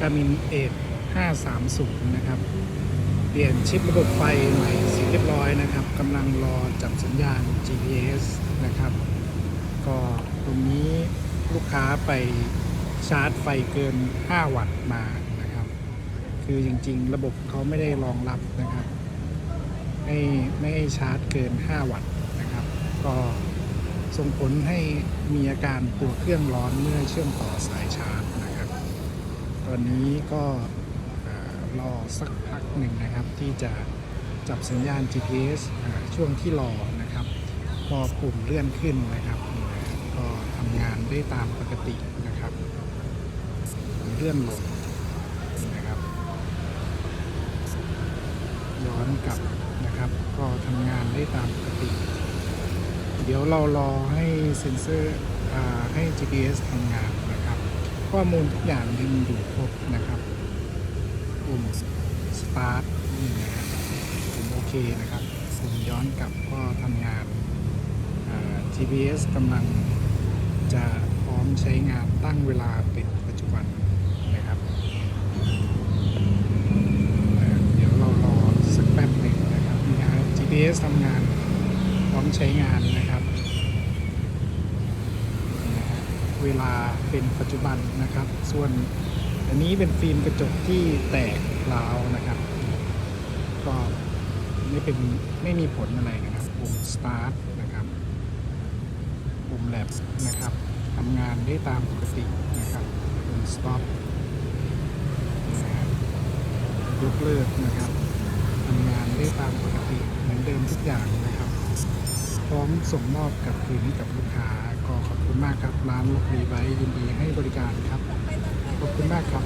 การมินเอท530 นะครับ เปลี่ยนชิประบบไฟใหม่เสร็จเรียบร้อยนะครับกำลังรอจับสัญญาณ GPS นะครับ ก็ตรงนี้ลูกค้าไปชาร์จไฟเกิน 5 วัตต์มานะครับ คือจริงๆ ระบบเขาไม่ได้รองรับนะครับ ไม่ไม่ให้ชาร์จเกิน 5 วัตต์นะครับ ก็ส่งผลให้มีอาการตัวเครื่องร้อนเมื่อเชื่อมต่อสายชาร์จนะ ตอนนี้ก็เอ่อรอสักพักหนึ่งนะครับ ที่จะจับสัญญาณ GPS ช่วงที่รอนะครับพอปุ่มเลื่อนขึ้นนะครับ ก็ทำงานได้ตามปกตินะครับ เลื่อนลงนะครับ ย้อนกลับนะครับ ก็ทำงานได้ตามปกติ เดี๋ยวเรารอให้เซ็นเซอร์อให้ GPS ทำงานนะ ข้อมูลทุกอย่างยังอยู่ครบนะครับปุ่ม start นี่นะฮะปุ่มโอเคนะครับปุ่มย้อนกลับก็ทำงานอ่า GPS กำลังจะพร้อมใช้งานตั้งเวลาเป็นปัจจุบันนะครับเดี๋ยวเรารอสักแป๊บหนึ่งนะครับนี่นะ GPS ทำงานพร้อมใช้งานนะครับ นะฮะ เวลาเป็นปัจจุบันนะครับ ส่วนอันนี้เป็นฟิล์มกระจกที่แตกร้าวนะครับ ก็ไม่เป็นไม่มีผลอะไรนะครับปุ่ม start นะครับปุ่ม lab นะครับทำงานได้ตามปกตินะครับปุ่ม stop นะฮะยกเลิกนะครับทำงานได้ตามปกติเหมือนเดิมทุกอย่างนะ พร้อมส่งมอบกลับคืนให้กับลูกค้า ก็ขอบคุณมากครับร้านลูกรีไว้ยินดีให้บริการครับ ขอบคุณมากครับ